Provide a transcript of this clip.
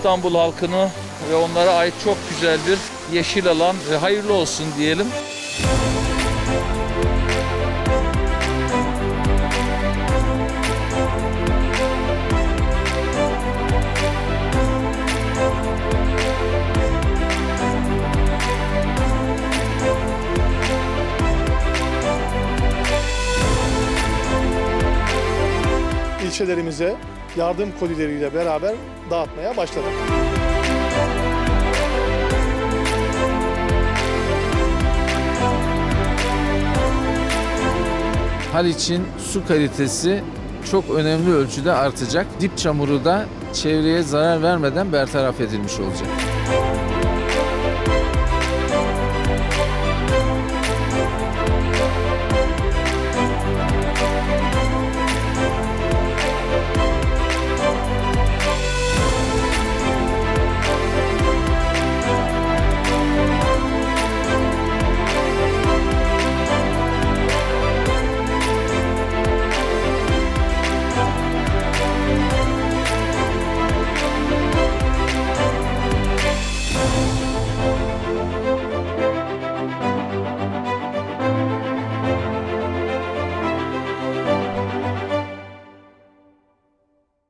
İstanbul halkını ve onlara ait çok güzel bir yeşil alan ve hayırlı olsun diyelim. ilçelerimize yardım kolileriyle beraber dağıtmaya başladık. Haliç'in su kalitesi çok önemli ölçüde artacak. Dip çamuru da çevreye zarar vermeden bertaraf edilmiş olacak.